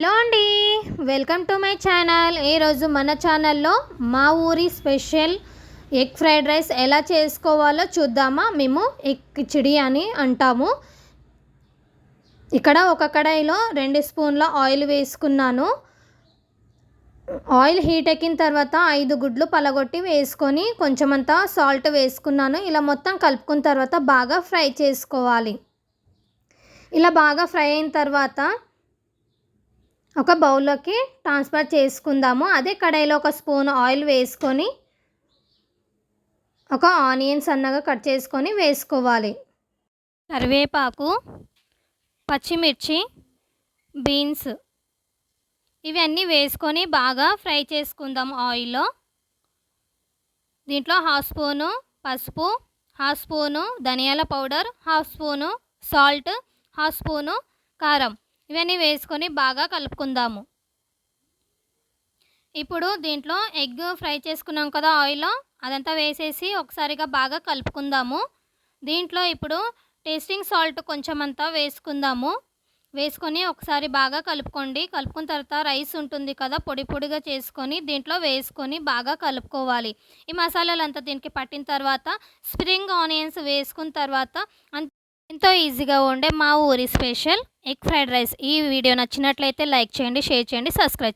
Hello అండి. Welcome to my channel. ఈరోజు మన ఛానల్లో మా ఊరి స్పెషల్ ఎగ్ ఫ్రైడ్ రైస్ ఎలా చేసుకోవాలో చూద్దామా. మేము ఎగ్ కిచిడి అని అంటాము. ఇక్కడ ఒక కడాయిలో రెండు స్పూన్ల ఆయిల్ వేసుకున్నాను. ఆయిల్ హీట్ ఎక్కిన తర్వాత ఐదు గుడ్లు పలగొట్టి వేసుకొని కొంచెమంతా సాల్ట్ వేసుకున్నాను. ఇలా మొత్తం కలుపుకున్న తర్వాత బాగా ఫ్రై చేసుకోవాలి. ఇలా బాగా ఫ్రై అయిన తర్వాత ఒక బౌల్లోకి ట్రాన్స్ఫర్ చేసుకుందాము. అదే కడాయిలో ఒక స్పూన్ ఆయిల్ వేసుకొని ఒక ఆనియన్స్ సన్నగా కట్ చేసుకొని వేసుకోవాలి. కరివేపాకు పచ్చిమిర్చి బీన్స్ ఇవన్నీ వేసుకొని బాగా ఫ్రై చేసుకుందాం ఆయిల్లో. దీంట్లో హాఫ్ స్పూను పసుపు హాఫ్ స్పూను ధనియాల powder half spoon salt half spoon కారం. ఇవన్నీ వేసుకొని బాగా కలుపుకుందాము. ఇప్పుడు దీంట్లో ఎగ్ ఫ్రై చేసుకున్నాం కదా ఆయిల్లో అదంతా వేసేసి ఒకసారిగా బాగా కలుపుకుందాము. దీంట్లో ఇప్పుడు టేస్టింగ్ సాల్ట్ కొంచెం అంతా వేసుకుందాము. వేసుకొని ఒకసారి బాగా కలుపుకోండి. కలుపుకున్న తర్వాత రైస్ ఉంటుంది కదా పొడి పొడిగా చేసుకొని దీంట్లో వేసుకొని బాగా కలుపుకోవాలి. ఈ మసాలాలంతా దీనికి పట్టిన తర్వాత స్ప్రింగ్ ఆనియన్స్ వేసుకున్న తర్వాత ఎంతో ఈజీగా ఉండే మా ఊరి స్పెషల్ ఎగ్ ఫ్రైడ్ రైస్. ఈ వీడియో నచ్చినట్లయితే లైక్ చేయండి షేర్ చేయండి సబ్స్క్రైబ్ చేయండి.